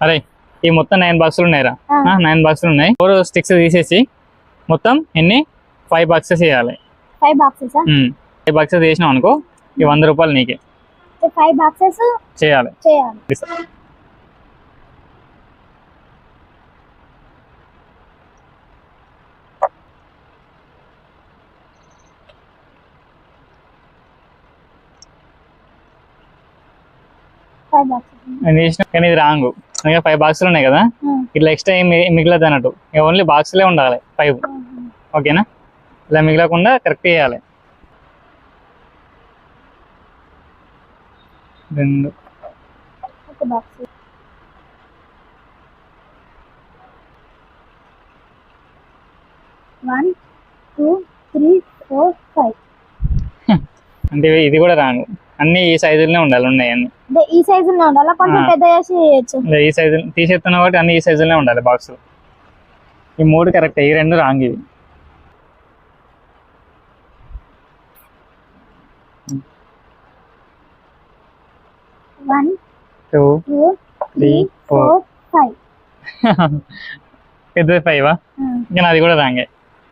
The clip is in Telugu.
అరే ఈ మొత్తం నైన్ బాక్సులు ఉన్నాయిరా. నైన్ బాక్సులు ఉన్నాయి. ఫోర్ స్టిక్స్ తీసేసి మొత్తం ఎన్ని? ఫైవ్ బాక్సెస్ వేయాలి ఫైవ్ బాక్సెస్ ఫైవ్ బాక్సెస్ వేసినావు అనుకో ఈ వంద రూపాయలు నీకే. ఫైవ్ బాక్సెస్ చేయాలి. చేయాలి. నేను చేసిన కానీ ఇది రాంగ్ ఇంకా ఫైవ్ బాక్సులు ఉన్నాయి కదా? ఇట్లా ఎక్స్ట్రా ఏం మిగలదు అన్నట్టు. ఓన్లీ బాక్సులే ఉండాలి ఫైవ్ ఓకేనా ఇలా మిగలకుండా కరెక్ట్ చేయాలి. రెండు. ఒక box one two three four five అంటే ఇది కూడా రాంగ్ అన్ని ఈ సైజులోనే ఉండాలి ఉన్నాయి అన్ని అంటే ఈ సైజు ఉండాలా? కొంచెం ఆ. పెద్ద చేసి చేయొచ్చు ఇలా ఈ సైజు తీసేస్తున్నావు కాబట్టి అన్ని ఈ సైజులోనే ఉండాలి బాక్స్. ఈ మూడు కరెక్ట్ ఈ రెండు రాంగ్ ఇవి. One two two three four. Four five. పెద్ద ఫైవా? ఇంకా అది కూడా రాంగే.